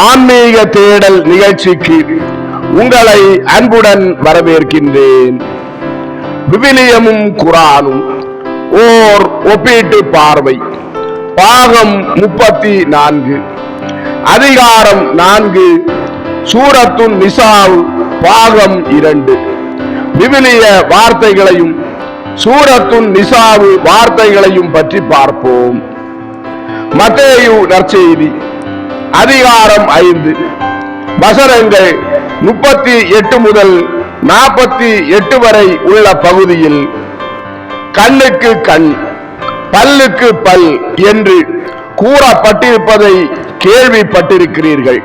ஆன்மீக தேடல் நிகழ்ச்சிக்கு உங்களை அன்புடன் வரவேற்கின்றேன். விவிலியமும் குரானும் ஓர் ஒப்பீட்டு பார்வை. பாகம் முப்பத்தி நான்கு அதிகாரம் நான்கு. சூரத்துன் நிசாவு பாகம் இரண்டு. விவிலிய வார்த்தைகளையும் சூரத்துன் நிசாவு வார்த்தைகளையும் பற்றி பார்ப்போம். மத்தேயு நற்செய்தி. அதிகாரம் ஐந்து. வசனங்கள் முப்பத்தி எட்டு முதல் நாற்பத்தி எட்டு வரை உள்ள பகுதியில் கண்ணுக்கு கண் பல்லுக்கு பல் என்று கூறப்பட்டிருப்பதை கேள்விப்பட்டிருக்கிறீர்கள்.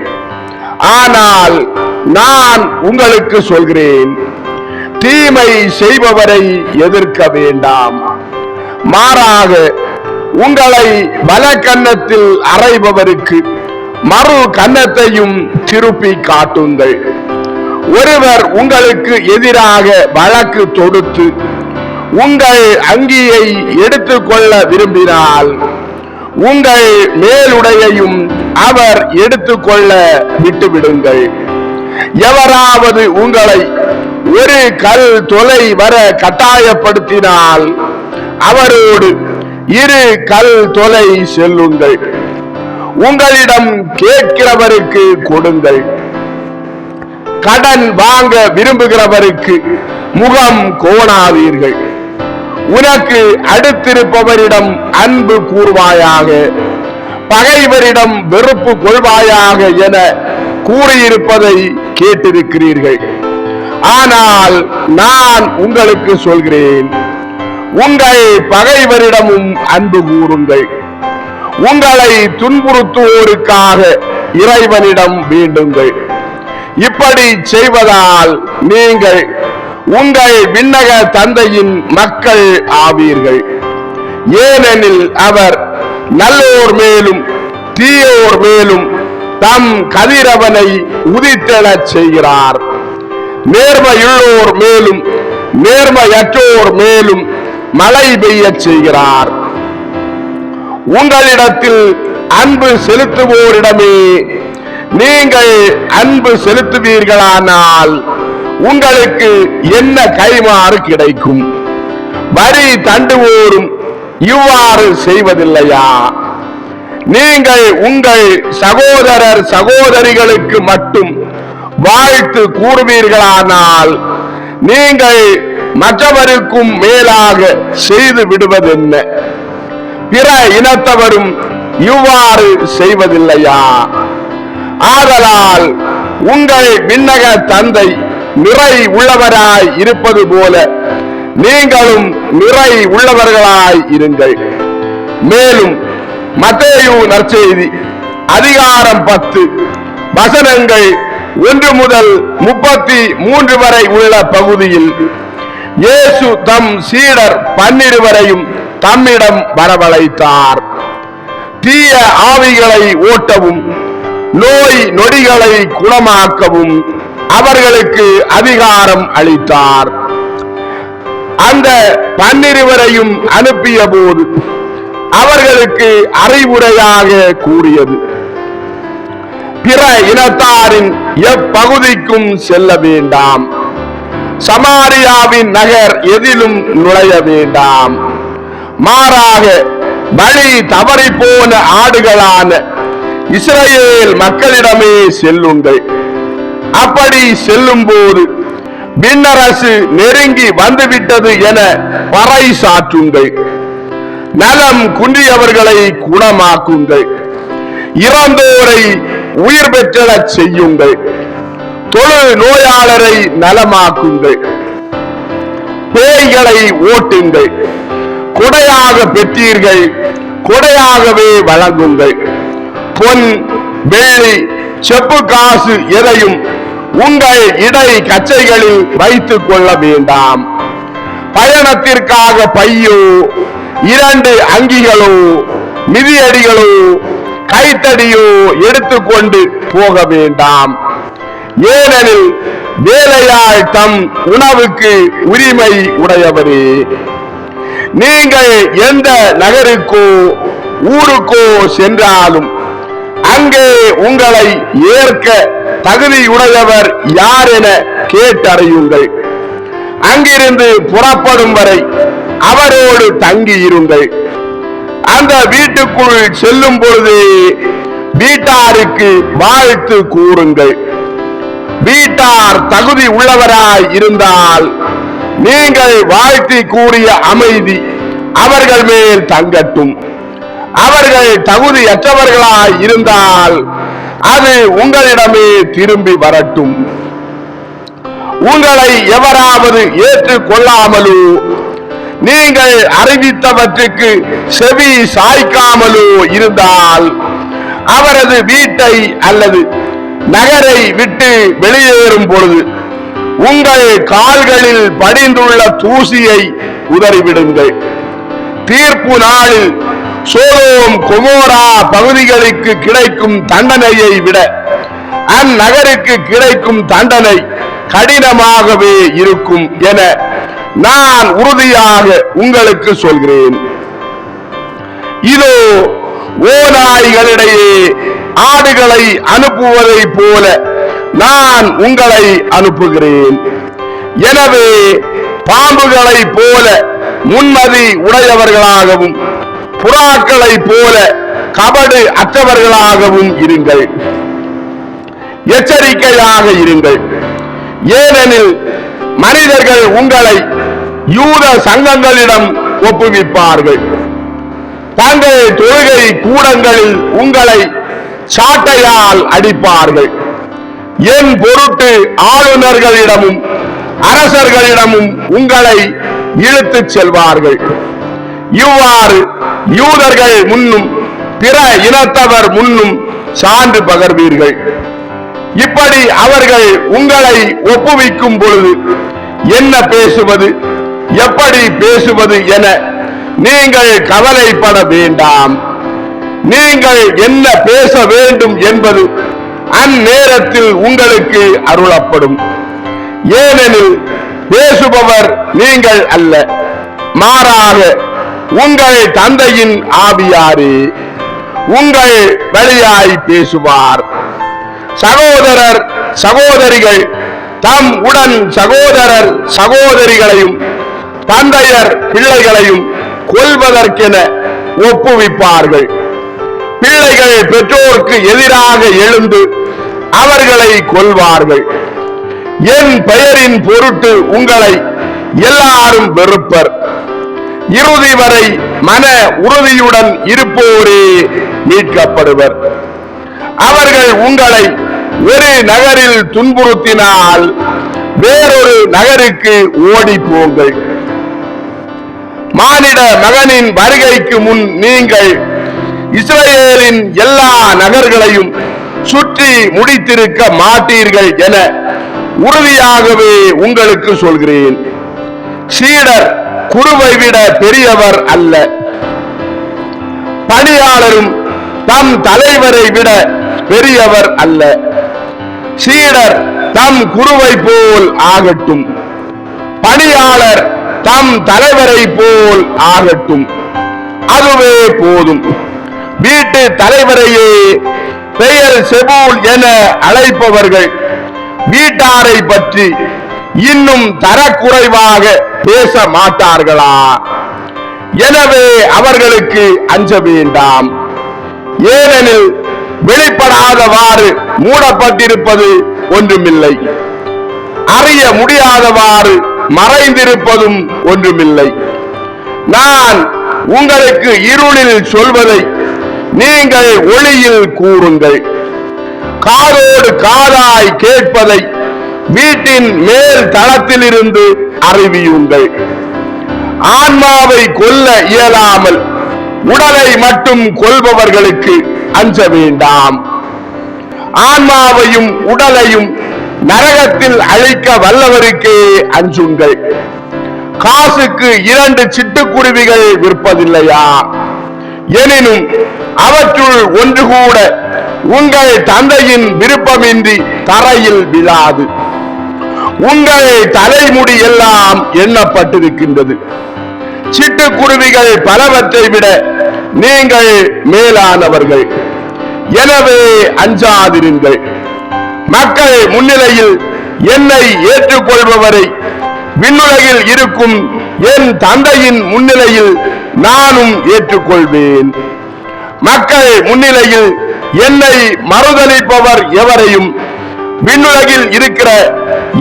ஆனால் நான் உங்களுக்கு சொல்கிறேன் தீமை செய்பவரை எதிர்க்க வேண்டாம். மாறாக உங்களை வலக்கன்னத்தில் அறைபவருக்கு மறு கன்னத்தையும் திருப்பி காட்டுங்கள். ஒருவர் உங்களுக்கு எதிராக வழக்கு தொடுத்து உங்கள் அங்கியை எடுத்துக்கொள்ள விரும்பினால் உங்கள் மேலுடையையும் அவர் எடுத்துக்கொள்ள விட்டுவிடுங்கள். எவராவது உங்களை ஒரு கல் தொலை வர கட்டாயப்படுத்தினால் அவரோடு இரு கல் தொலை செல்லுங்கள். உங்களிடம் கேட்கிறவருக்கு கொடுங்கள். கடன் வாங்க விரும்புகிறவருக்கு முகம் கோணாதீர்கள். உனக்கு அடுத்திருப்பவரிடம் அன்பு கூறுவாயாக பகைவரிடம் வெறுப்பு கொள்வாயாக என கூறியிருப்பதை கேட்டிருக்கிறீர்கள். ஆனால் நான் உங்களுக்கு சொல்கிறேன் உங்கள் பகைவரிடமும் அன்பு கூறுங்கள். உங்களை துன்புறுத்துவோருக்காக இறைவனிடம் வேண்டுங்கள். இப்படி செய்வதால் நீங்கள் உங்கள் விண்ணக தந்தையின் மக்கள் ஆவீர்கள். ஏனெனில் அவர் நல்லோர் மேலும் தீயோர் மேலும் தம் கதிரவனை உதித்தெழச் செய்கிறார். நேர்மையுள்ளோர் மேலும் நேர்மையற்றோர் மேலும் மழை பெய்யச் செய்கிறார். உங்களிடத்தில் அன்பு செலுத்துவோரிடமே நீங்கள் அன்பு செலுத்துவீர்களானால் உங்களுக்கு என்ன கைமாறு கிடைக்கும்? வரி தண்டுவோரும் இவ்வாறு செய்வதில்லையா? நீங்கள் உங்கள் சகோதரர் சகோதரிகளுக்கு மட்டும் வாழ்த்து கூறுவீர்களானால் நீங்கள் மற்றவருக்கும் மேலாக செய்து விடுவதென்ன? பிற இனத்தவரும் இவ்வாறு செய்வதில்லையா? ஆதலால் உங்கள் விண்ணக தந்தை நிறை உள்ளவராய் இருப்பது போல நீங்களும் நிறை உள்ளவர்களாய் இருங்கள். மேலும் மத்தேயு நற்செய்தி அதிகாரம் பத்து. வசனங்கள் ஒன்று முதல் முப்பத்தி மூன்று வரை உள்ள பகுதியில் இயேசு தம் சீடர் பன்னிருவரையும் தம்மிடம் வரவழைத்தார். தீய ஆவிகளை ஓட்டவும் நோய் நொடிகளை குணமாக்கவும் அவர்களுக்கு அதிகாரம் அளித்தார். அந்த பன்னிருவரையும் அனுப்பிய போது அவர்களுக்கு அறிவுரையாக கூறியது. பிற இனத்தாரின் எப்பகுதிக்கும் செல்ல வேண்டாம். சமாரியாவின் நகர் எதிலும் நுழைய வேண்டாம். மாறாக வழி தவறி போன ஆடுகளான இஸ்ரேல் மக்களிடமே செல்லுங்கள் அப்படி செல்லும் போது விண்ணரசு நெருங்கி வந்துவிட்டது என பறை சாற்றுங்கள் நலம் குன்றியவர்களை குணமாக்குங்கள் இறந்தோரை உயிர் பெற்ற செய்யுங்கள் தொழு நோயாளரை நலமாக்குங்கள் பேய்களை ஓட்டுங்கள் கொடையாக பெற்றீர்கள் கொடையாகவே வழங்குங்கள். பொன் வெள்ளி செப்பு காசு எதையும் உங்கள் இடை கச்சைகளில் வைத்துக் கொள்ள வேண்டாம். பயணத்திற்காக பையோ இரண்டு அங்கிகளோ மிதியடிகளோ கைத்தடியோ எடுத்துக்கொண்டு போக வேண்டாம். ஏனெனில் வேலையாள் தம் உணவுக்கு உரிமை உடையவரே. நீங்கள் எந்த நகருக்கோ ஊருக்கோ சென்றாலும் அங்கே உங்களை ஏற்க தகுதியுடையவர் யார் என கேட்டறியுங்கள். அங்கிருந்து புறப்படும் வரை அவரோடு தங்கியிருங்கள். அந்த வீட்டுக்குள் செல்லும் பொழுது வீட்டாருக்கு வாழ்த்து கூறுங்கள். வீட்டார் தகுதி உள்ளவராய் இருந்தால் நீங்கள் வாழ்த்தி கூறிய அமைதி அவர்கள் மேல் தங்கட்டும். அவர்கள் தகுதியற்றவர்களாய் இருந்தால் அது உங்களிடமே திரும்பி வரட்டும். உங்களை எவராவது ஏற்றுக்கொள்ளாமலோ நீங்கள் அறிவித்தவற்றுக்கு செவி சாய்க்காமலோ இருந்தால் அவரது வீட்டை அல்லது நகரை விட்டு வெளியேறும் பொழுது உங்கள் கால்களில் படிந்துள்ள தூசியை உதறிவிடுங்கள். தீர்ப்பு நாளில் சோலோம் கொமோரா பகுதிகளுக்கு கிடைக்கும் தண்டனையை விட அந்நகருக்கு கிடைக்கும் தண்டனை கடினமாகவே இருக்கும் என நான் உறுதியாக உங்களுக்கு சொல்கிறேன். இதோ ஓநாய்களிடையே ஆடுகளை அனுப்புவதைப் போல நான் உங்களை அனுப்புகிறேன். எனவே பாம்புகளைப் போல முன்மதி உடையவர்களாகவும் புறாக்களைப் போல கபடு அற்றவர்களாகவும் இருங்கள். எச்சரிக்கையாக இருங்கள். ஏனெனில் மனிதர்கள் உங்களை யூத சங்கங்களிடம் ஒப்புவிப்பார்கள். தங்கள் தொழுகை கூடங்களில் உங்களை சாட்டையால் அடிப்பார்கள். என் பொருட்டு ஆளுநர்களிடமும் அரசர்களிடமும் உங்களை இழுத்துச் செல்வார்கள். இவ்வாறு யூதர்கள் முன்னும் பிற இனத்தவர் முன்னும் சான்று பகர்வீர்கள். இப்படி அவர்கள் உங்களை ஒப்புவிக்கும் பொழுது என்ன பேசுவது எப்படி பேசுவது என நீங்கள் கவலைப்பட வேண்டாம். நீங்கள் என்ன பேச வேண்டும் என்பது அந்நேரத்தில் உங்களுக்கு அருளப்படும். ஏனெனில் பேசுபவர் நீங்கள் அல்ல. மாறாக உங்கள் தந்தையின் ஆவியாரே உங்கள் வழியாய் பேசுவார். சகோதரர் சகோதரிகள் தம் உடன் சகோதரர் சகோதரிகளையும் தந்தையர் பிள்ளைகளையும் கொல்வதற்கென ஒப்புவிப்பார்கள். பிள்ளைகள் பெற்றோருக்கு எதிராக எழுந்து அவர்களை கொள்வார்கள் என் பெயரின் பொருட்டு உங்களை எல்லாரும் வெறுப்பர். இறுதி வரை மன உறுதியுடன் இருப்போரே மீட்கப்படுவர். அவர்கள் உங்களை ஒரு நகரில் துன்புறுத்தினால் வேறொரு நகருக்கு ஓடி போங்கள் மானிட மகனின் வருகைக்கு முன் நீங்கள் இஸ்ரேலின் எல்லா நகர்களையும் சுற்றி முடித்திருக்க மாட்டீர்கள் என உறுதியாகவே உங்களுக்கு சொல்கிறேன். சீடர் குருவை விட பெரியவர் அல்ல. பணியாளரும் தம் தலைவரை விட பெரியவர் அல்ல. சீடர் தம் குருவை போல் ஆகட்டும். பணியாளர் தம் தலைவரை போல் ஆகட்டும். அதுவே போதும். வீட்டு தலைவரையே பெயர் செபூல் என அழைப்பவர்கள். வீட்டாரை பற்றி இன்னும் தரக்குறைவாக பேச மாட்டார்களா? எனவே அவர்களுக்கு அஞ்ச வேண்டாம். ஏனெனில் வெளிப்படாதவாறு மூடப்பட்டிருப்பது ஒன்றுமில்லை. அறிய முடியாதவாறு மறைந்திருப்பதும் ஒன்றுமில்லை. நான் உங்களுக்கு இருளில் சொல்வதை நீங்கள் ஒளியில் கூறுங்கள். காதோடு காதாய் கேட்பதை வீட்டின் மேல் தளத்திலிருந்து அறிவியுங்கள். ஆன்மாவை கொல்ல இயலாமல் உடலை மட்டும் கொள்பவர்களுக்கு அஞ்ச வேண்டாம். ஆன்மாவையும் உடலையும் நரகத்தில் அழிக்க வல்லவருக்கே அஞ்சுங்கள். காசுக்கு இரண்டு சிட்டுக்குருவிகள் விற்பதில்லையா? எனினும் அவற்றுள் ஒன்று கூட உங்கள் தந்தையின் விருப்பமின்றி தரையில் விழாது. உங்கள் தலைமுடி எல்லாம் எண்ணப்பட்டிருக்கின்றது. சிட்டுக்குருவிகள் பலவற்றை விட நீங்கள் மேலானவர்கள். எனவே அஞ்சாதிருங்கள். மக்கள் முன்னிலையில் என்னை ஏற்றுக்கொள்பவரை விண்ணுலகில் இருக்கும் என் தந்தையின் முன்னிலையில் நானும் ஏற்றுக்கொள்வேன். மக்கள் முன்னிலையில் என்னை மறுதளிப்பவர் எவரையும் விண்ணுலகில் இருக்கிற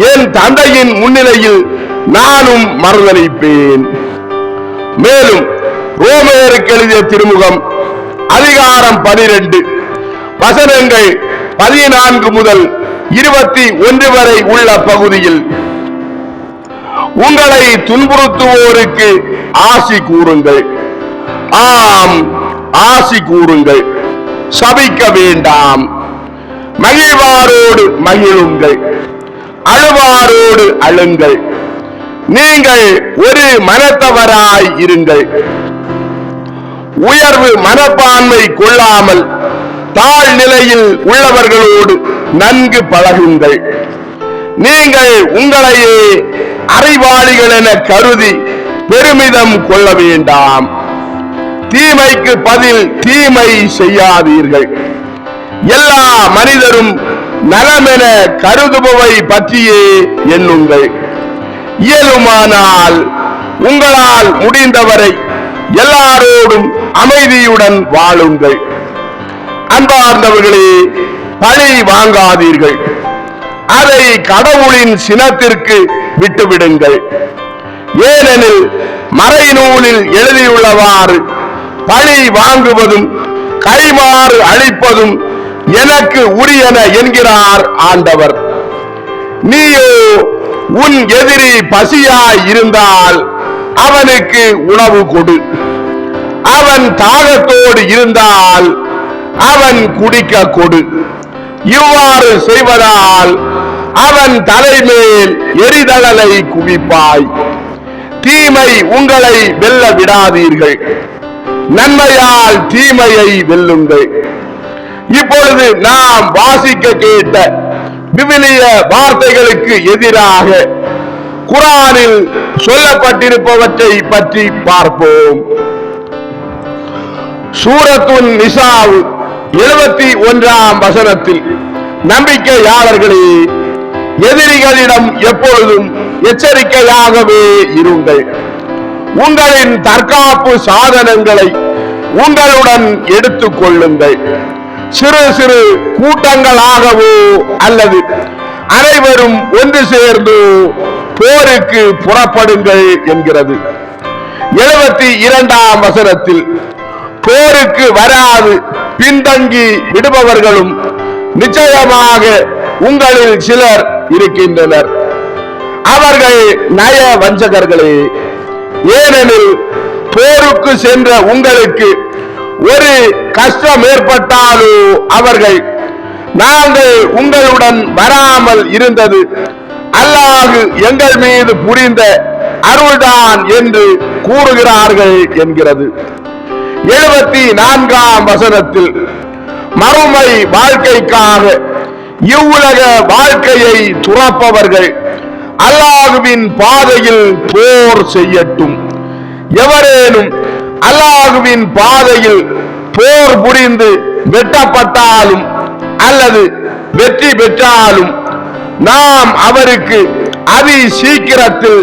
என் தந்தையின் முன்னிலையில் நானும் மறுதளிப்பேன் மேலும் ரோமையருக்கு எழுதிய திருமுகம் அதிகாரம் பனிரெண்டு வசனங்கள் பதினான்கு முதல் இருபத்தி ஒன்று வரை உள்ள பகுதியில் உங்களை துன்புறுத்துவோருக்கு ஆசி கூறுங்கள். ஆம் ஆசி கூறுங்கள். சபிக்க வேண்டாம். மகிழ்வாரோடு மகிழுங்கள். அழுவாரோடு அழுங்கள். நீங்கள் ஒரு மனத்தவராய் இருங்கள். உயர்வு மனப்பான்மை கொள்ளாமல் தாழ் நிலையில் உள்ளவர்களோடு நன்கு பழகுங்கள். நீங்கள் உங்களையே அறிவாளிகள் என கருதி பெருமிதம் கொள்ள வேண்டாம். தீமைக்கு பதில் தீமை செய்யாதீர்கள். எல்லா மனிதரும் நலமென கருதுபவை பற்றியே எண்ணுங்கள். இயலுமானால் உங்களால் முடிந்தவரை எல்லாரோடும் அமைதியுடன் வாழுங்கள். அன்பார்ந்தவர்களே பழி வாங்காதீர்கள். அதை கடவுளின் சினத்திற்கு விட்டுவிடுங்கள். ஏனெனில் மறைநூலில் எழுதியுள்ளவாறு பழி வாங்குவதும் கைமாறு அழிப்பதும் எனக்கு உரியன என்கிறார் ஆண்டவர். நீயோ உன் எதிரி பசியாய் இருந்தால் அவனுக்கு உணவு கொடு. அவன் தாகத்தோடு இருந்தால் அவன் குடிக்க கொடு. இவ்வாறு செய்வதால் அவன் தலைமேல் எரிதழலை குவிப்பாய். தீமை உங்களை வெல்ல விடாதீர்கள். நன்மையால் தீமையை வெல்லுங்கள். இப்பொழுது நாம் வாசிக்க கேட்ட விவிலிய வார்த்தைகளுக்கு எதிராக குரானில் சொல்லப்பட்டிருப்பவற்றை பற்றி பார்ப்போம். சூரத்துன் நிசாவு எழுபத்தி ஒன்றாம் வசனத்தில் நம்பிக்கையாளர்களே எதிரிகளிடம் எப்பொழுதும் எச்சரிக்கையாகவே இருங்கள். உங்களின் தற்காப்பு சாதனங்களை உங்களுடன் எடுத்துக் கொள்ளுங்கள். சிறு சிறு கூட்டங்களாகவோ அல்லது அனைவரும் ஒன்று சேர்ந்து போருக்கு புறப்படுங்கள் என்கிறது. எழுபத்தி இரண்டாம் வசனத்தில் போருக்கு வராது பின்தங்கி விடுபவர்களும் நிச்சயமாக உங்களில் சிலர் இருக்கின்றனர். அவர்கள் நய வஞ்சகர்களே ஏனெனில் போருக்கு சென்ற உங்களுக்கு ஒரு கஷ்டம் ஏற்பட்டாலோ அவர்கள் நாங்கள் உங்களுடன் வராமல் இருந்தது. அல்லாஹு எங்கள் மீது புரிந்த அருள்தான் என்று கூறுகிறார்கள் என்கிறது. எழுபத்தி நான்காம் வசனத்தில் மறுமை வாழ்க்கைக்காக இவ்வுலக வாழ்க்கையை துறப்பவர்கள் அல்லாஹுவின் பாதையில் போர் செய்யட்டும். எவரேனும் அல்லாஹுவின் பாதையில் போர் புரிந்து வெட்டப்பட்டாலும் அல்லது வெற்றி பெற்றாலும் நாம் அவருக்கு அதி சீக்கிரத்தில்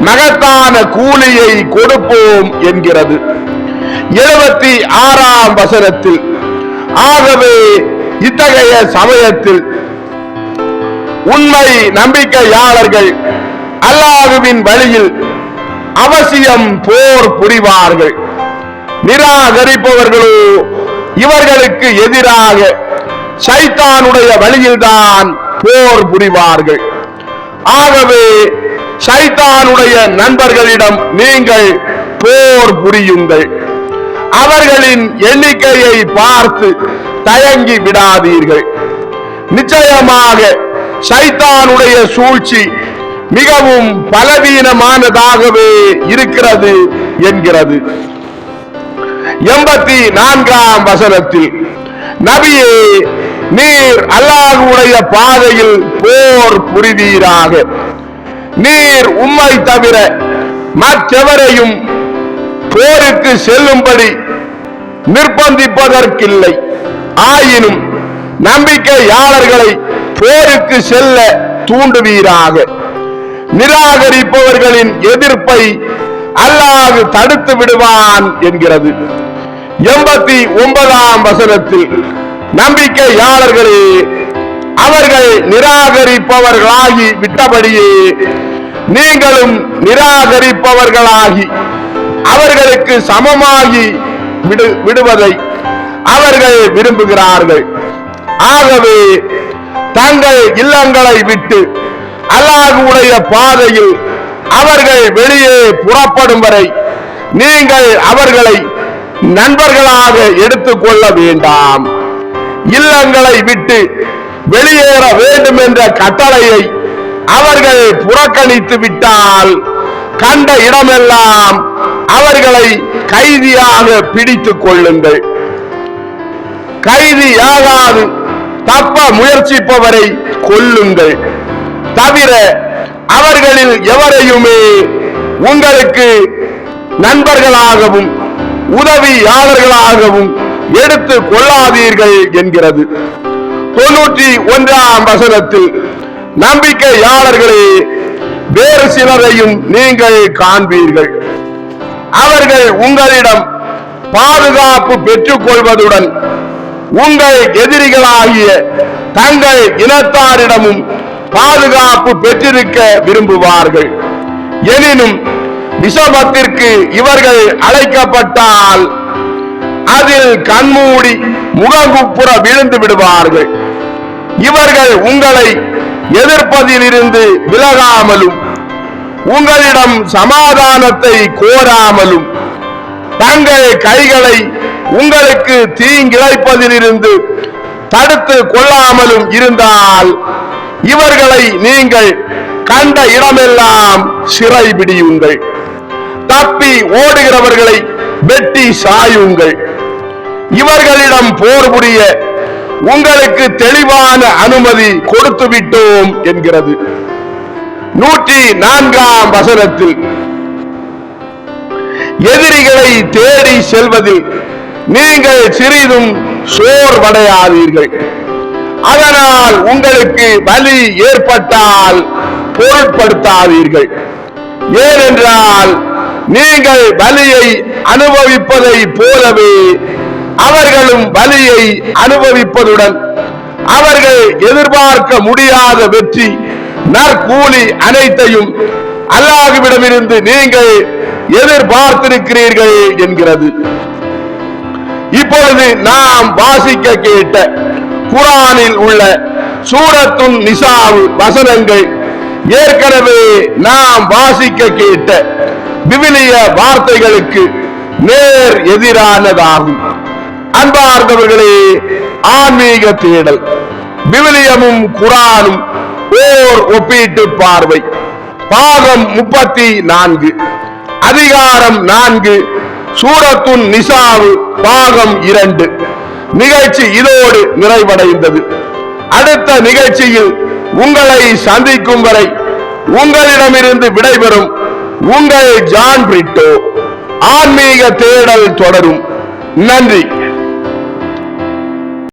மகத்தான கூலியை கொடுப்போம் என்கிறது. எழுபத்தி ஆறாம் வசனத்தில் ஆகவே இத்தகைய சமயத்தில் உண்மை நம்பிக்கையாளர்கள் அல்லாஹுவின் வழியில் அவசியம் போர் புரிவார்கள். நிராகரிப்பவர்களோ இவர்களுக்கு எதிராக சைத்தானுடைய வழியில்தான் போர் புரிவார்கள். ஆகவே சைத்தானுடைய நண்பர்களிடம் நீங்கள் போர் புரியுங்கள். அவர்களின் எண்ணிக்கையை பார்த்து தயங்கி விடாதீர்கள். நிச்சயமாக சைத்தானுடைய சூழ்ச்சி மிகவும் பலவீனமானதாகவே இருக்கிறது என்கிறது. எண்பத்தி நான்காம் வசனத்தில் நபியே நீர் அல்லாஹுடைய பாதையில் போர் புரிவீராக. நீர் உம்மை தவிர மற்றெவரையும் போருக்கு செல்லும்படி நிர்பந்திப்பதற்கில்லை. ஆயினும் நம்பிக்கையாளர்களை போருக்கு செல்ல தூண்டுவீராக. நிராகரிப்பவர்களின் எதிர்ப்பை அல்லாஹ் தடுத்து விடுவான் என்கிறது. எண்பத்தி ஒன்பதாம் வசனத்தில் நம்பிக்கையாளர்களே அவர்கள் நிராகரிப்பவர்களாகி விட்டபடியே நீங்களும் நிராகரிப்பவர்களாகி அவர்களுக்கு சமமாகி விடு விடுவதை அவர்கள் விரும்புகிறார்கள். ஆகவே தங்கள் இல்லங்களை விட்டு அல்லாஹுடைய பாதையில் அவர்கள் வெளியே புறப்படும் வரை நீங்கள் அவர்களை நண்பர்களாக எடுத்துக்கொள்ள வேண்டாம். இல்லங்களை விட்டு வெளியேற வேண்டும் என்ற கட்டளையை அவர்கள் புறக்கணித்து விட்டால் கண்ட இடமெல்லாம் அவர்களை கைதியாக பிடித்துக் கொள்ளுங்கள். கைதியாகாது தப்ப முயற்சிப்பவரை கொல்லுங்கள். தவிர அவர்களில் எவரையுமே உங்களுக்கு நண்பர்களாகவும் உதவியாளர்களாகவும் எடுத்து கொள்ளாதீர்கள் என்கிறது. தொண்ணூற்றி ஒன்றாம் வசனத்தில் நம்பிக்கையாளர்களே வேறு சிலரையும் நீங்கள் காண்பீர்கள். அவர்கள் உங்களிடம் பாதுகாப்பு பெற்றுக் கொள்வதுடன் உங்கள் எதிரிகளாகிய தங்கள் இனத்தாரிடமும் பாதுகாப்பு பெற்றிருக்க விரும்புவார்கள். எனினும் விஷமத்திற்கு இவர்கள் அழைக்கப்பட்டால் அதில் கண்மூடி முகங்குப்புற விழுந்து விடுவார்கள். இவர்கள் உங்களை எதிர்ப்பதிலிருந்து விலகாமலும் உங்களிடம் சமாதானத்தை கோராமலும் தங்கள் கைகளை உங்களுக்கு தீங்கிழைப்பதிலிருந்து தடுத்து கொள்ளாமலும் இருந்தால் இவர்களை நீங்கள் கண்ட இடமெல்லாம் சிறை பிடியுங்கள் தப்பி ஓடுகிறவர்களை வெட்டி சாயுங்கள். இவர்களிடம் போர் புரிய உங்களுக்கு தெளிவான அனுமதி கொடுத்து விட்டோம் என்கிறது. நூற்றி நான்காம் வசனத்தில் எதிரிகளை தேடி செல்வதில் நீங்கள் சிறிதும் சோர்வடையாதீர்கள். அதனால் உங்களுக்கு வலி ஏற்பட்டால் பொருட்படுத்தாதீர்கள். ஏனென்றால் நீங்கள் வலியை அனுபவிப்பதை போலவே அவர்களும் வலியை அனுபவிப்பதுடன் அவர்கள் எதிர்பார்க்க முடியாத வெற்றி நற்கூலி அனைத்தையும் அல்லாஹுவிடமிருந்து நீங்கள் எதிர்பார்த்திருக்கிறீர்கள் என்கிறது. இப்பொழுது நாம் வாசிக்க கேட்ட குரானில் உள்ள சூரத்துன் நிசாவு வசனங்கள் ஏற்கனவே நாம் வாசிக்க கேட்ட விவிலிய வார்த்தைகளுக்கு நேர் எதிரானதாகும். அன்பார்ந்தவர்களே ஆன்மீக தேடல் விவிலியமும் குரானும் ஓர் ஒப்பீட்டு பார்வை. பாகம் முப்பத்தி நான்கு. அதிகாரம் நான்கு சூரத்துன் நிசாவு பாகம் இரண்டு. நிகழ்ச்சி இதோடு நிறைவடைந்தது. அடுத்த நிகழ்ச்சியில் உங்களை சந்திக்கும் வரை உங்களிடமிருந்து விடைபெறும் உங்கள் ஜான் பிரிட்டோ. ஆன்மீக தேடல் தொடரும். நன்றி.